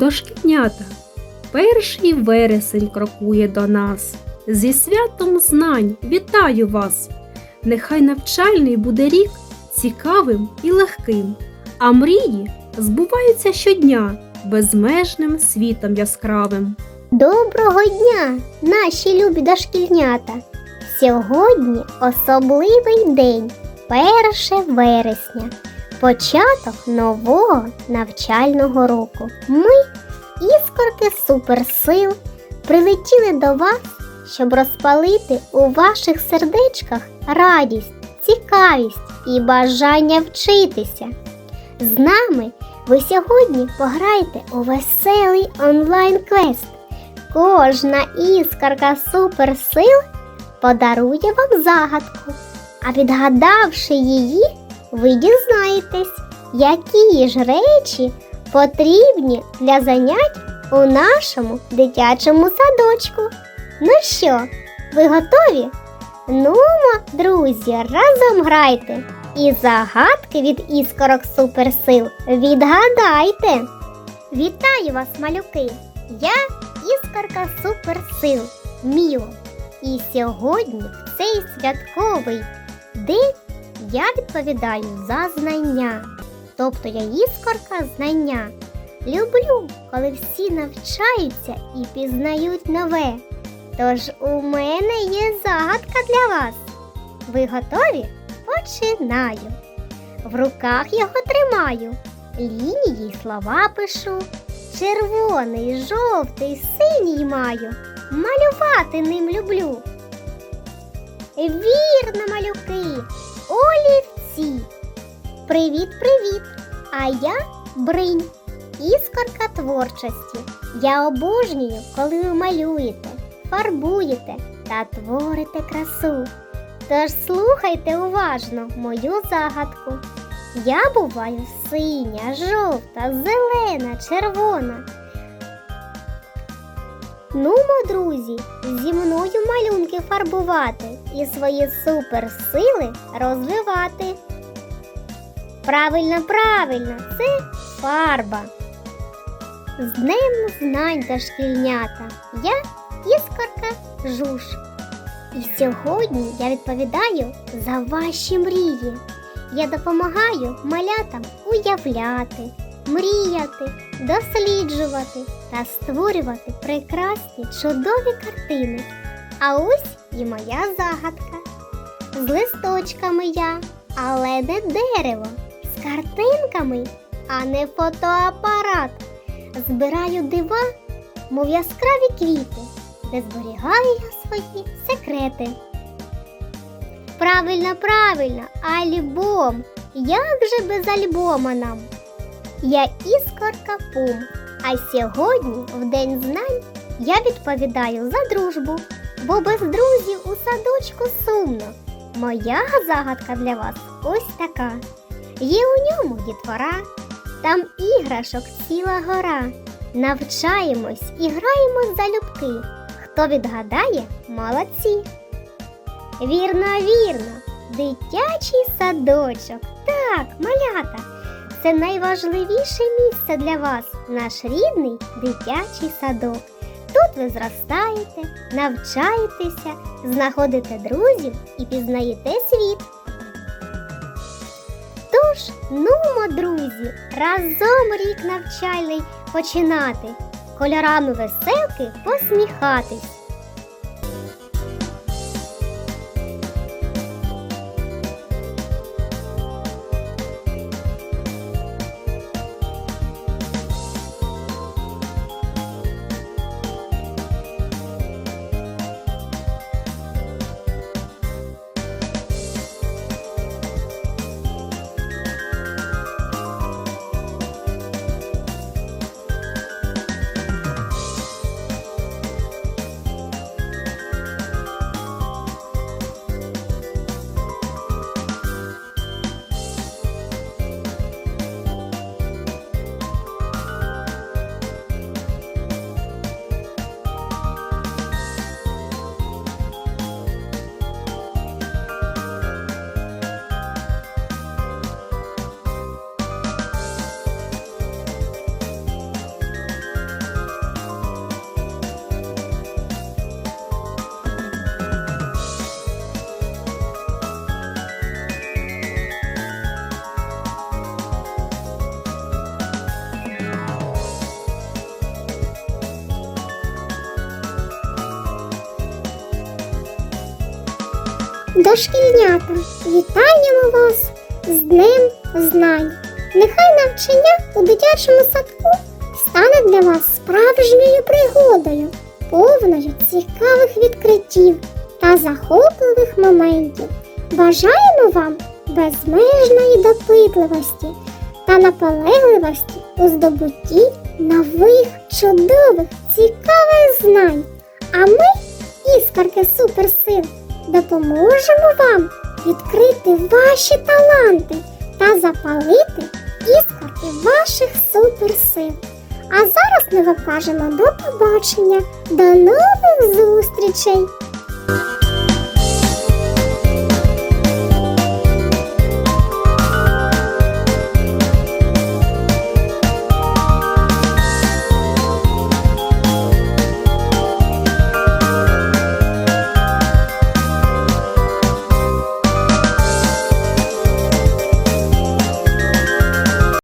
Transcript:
Дошкільнята, перший вересень крокує до нас. Зі святом знань вітаю вас! Нехай навчальний буде рік цікавим і легким, а мрії збуваються щодня безмежним світом яскравим. Доброго дня, наші любі дошкільнята! Сьогодні особливий день, 1 вересня, початок нового навчального року. Ми, іскорки суперсил, прилетіли до вас, щоб розпалити у ваших сердечках радість, цікавість і бажання вчитися. З нами ви сьогодні пограєте у веселий онлайн-квест. Кожна іскорка суперсил подарує вам загадку, а відгадавши її, ви дізнаєтесь, які ж речі потрібні для занять у нашому дитячому садочку. Ну що, ви готові? Нумо, друзі, разом грайте і загадки від іскорок суперсил відгадайте. Вітаю вас, малюки! Я іскорка суперсил Міло. І сьогодні, в цей святковий день, я відповідаю за знання. Тобто я іскорка знання. Люблю, коли всі навчаються і пізнають нове. Тож у мене є загадка для вас. Ви готові? Починаю. В руках його тримаю, лінії слова пишу. Червоний, жовтий, синій маю. Малювати ним люблю. Вірно, малюки, олівці. Привіт, привіт! А я бринь, іскорка творчості. Я обожнюю, коли ви малюєте, фарбуєте та творите красу. Тож слухайте уважно мою загадку. Я буваю синя, жовта, зелена, червона. Нумо, друзі, зі мною малюнки фарбувати і свої суперсили розвивати. Правильно, правильно, це фарба. З Днем знань дошкільнята. Я іскорка жуж. І сьогодні я відповідаю за ваші мрії. Я допомагаю малятам уявляти, мріяти, досліджувати та створювати прекрасні чудові картини. А ось і моя загадка. З листочками я, але не дерево, з картинками, а не фотоапарат. Збираю дива, мов яскраві квіти, де зберігаю я свої секрети. Правильно, правильно, альбом. Як же без альбома нам? Я іскорка Пум. А сьогодні, в День знань, я відповідаю за дружбу, бо без друзів у садочку сумно. Моя загадка для вас ось така. Є у ньому дітвора, там іграшок ціла гора. Навчаємось і граємо залюбки. Хто відгадає, молодці. Вірно, вірно, дитячий садочок. Так, малята, це найважливіше місце для вас, наш рідний дитячий садок. Тут ви зростаєте, навчаєтеся, знаходите друзів і пізнаєте світ. Тож, нумо, друзі, разом рік навчальний починати, кольорами веселки посміхатись. Дошкільнята, вітаємо вас з Днем Знань. Нехай навчання у дитячому садку стане для вас справжньою пригодою, повною цікавих відкриттів та захопливих моментів. Бажаємо вам безмежної допитливості та наполегливості у здобутті нових чудових цікавих знань. А ми, іскорки суперсил, допоможемо вам відкрити ваші таланти та запалити іскорки ваших суперсил. А зараз ми вам кажемо до побачення, до нових зустрічей!